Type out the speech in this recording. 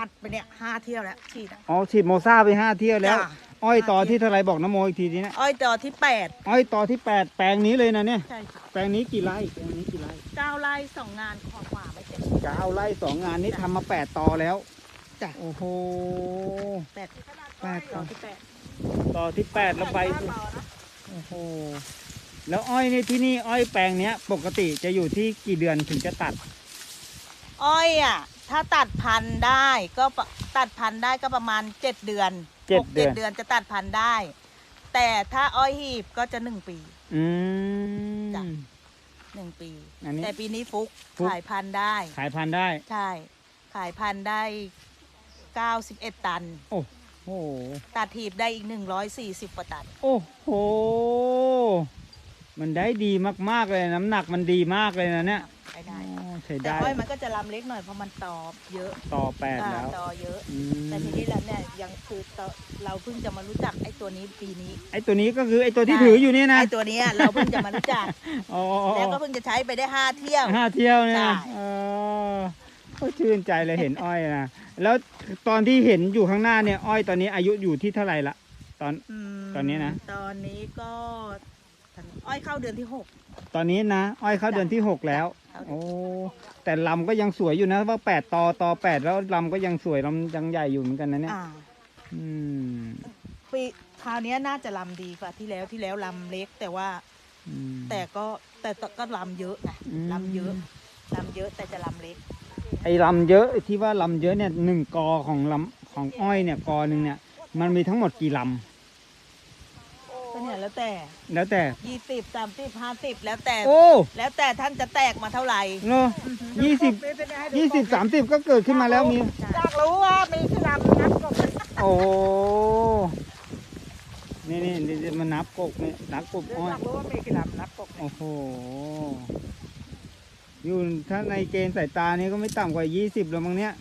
อัดไปเนี่ยห้าเที่ยวแล้วฉีดอะ อ๋อฉีดโมซ่าไปห้าเที่ยวแล้ว จ้ะ อ้อยต่อที่เท่าไหรบอกน้ำโมอีกทีนี้นะอ้อยต่อที่แปดอ้อยต่อที่แปดแปลงนี้เลยนะเนี่ย ใช่ค่ะแปลงนี้กี่ไร่แปลงนี้กี่ไร่เก้าไร่สองงานขอขวาไม่เต็มเก้าไร่สองงานนี้ทำมาแปดต่อแล้ว จ้ะโอ้โห แปดแปดต่อที่แปดต่อที่แปดแล้วใบต่อนะโอ้โห แล้วอ้อยในที่นี่อ้อยแปลงเนี้ย ปกติจะอยู่ที่กี่เดือนถึงจะตัด อ้อยอะ ถ้าตัดพันธุ์ได้ก็ปะตัดพันธุ์ได้ก็ประมาณเจ็ดเดือนเจ็ดหกเดือน เดือนจะตัดพันธุ์ได้ แต่ถ้าอ้อยหีบก็จะหนึ่งปี อืมจ้ะหนึ่งปี อันนี้แต่ปีนี้ฟุกฟุก ขายพันธุ์ได้ ขายพันธุ์ได้ ใช่ ขายพันธุ์ได้เก้าสิบเอ็ดตัน โอ้โห ตัดหีบได้อีกหนึ่งร้อยสี่สิบกว่าตัน โอ้โห มันได้ดีมากๆเลยน้ำหนักมันดีมากเลยนะเนี่ยใช้ได้อ๋อ ใช้แต่ได้อ้อยมันก็จะลำเล็กหน่อยเพราะมันตอบเยอะต่อแปดอ่าแล้วตอเยอะ อืมแต่ทีนี้เราเนี่ยยังคือตอเราเพิ่งจะมารู้จักไอ้ตัวนี้ปีนี้ ไอตัวนี้ก็คือไอตัวที่ใช่ถืออยู่นี่นะไอ้ตัวเนี้ยเราเพิ่งจะมารู้จักอ๋อแล้วก็เพิ่งจะใช้ไปได้ห้าเที่ยว ห้าเที่ยวเนี่ยใช่ เออก็ชื่นใจเลยเห็นอ้อยนะแล้วตอนที่เห็นอยู่ข้างหน้าเนี่ยอ้อยตอนนี้อายุอยู่ที่เท่าไหร่ละตอน มตอนนี้นะ ตอนนี้ก็อ้อยเข้าเดือนที่หกตอนนี้นะอ้อยเข้าจ้ะเดือนที่หกแล้วเข้าเดือน โอ้แต่ลำก็ยังสวยอยู่นะว่าแปดตอตอแปดแล้วลำก็ยังสวยลำยังใหญ่อยู่เหมือนกันนะเนี่ยอ่าอืมปีคราวเนี้ยน่าจะลำดีกว่าที่แล้วที่แล้วลำเล็ก แต่ว่าอืม แต่ก็แต่ก็ลำเยอะนะอืม ลำเยอะลำเยอะแต่จะลำเล็ก ไอ้ลำเยอะที่ว่าลำเยอะเนี่ยหนึ่งกอของลำของอ้อยเนี่ยกอหนึ่งเนี่ย มันมีทั้งหมดกี่ลก็เนี่ย แล้วแต่ำแล้วแต่ยี่สิบสามสิบห้าสิบแล้วแต่ โอ้แล้วแต่ท่านจะแตกมาเท่าไหร่เนอะยี่สิบยี่สิบสามสิบก็เกิดขึ้นมาแล้วมีอยากรู้ว่ามีขนาดนับก็โอ้นี่นี่นี่มันนับกกเนี่ยนับกบอ้อยอยากรู้ว่ามีขนาดนับก็โอ้โหอยู่ถ้าในเกณฑ์สายตานี่ก็ไม่ต่ำกว่ายี่สิบแล้วมั้งเนี้ย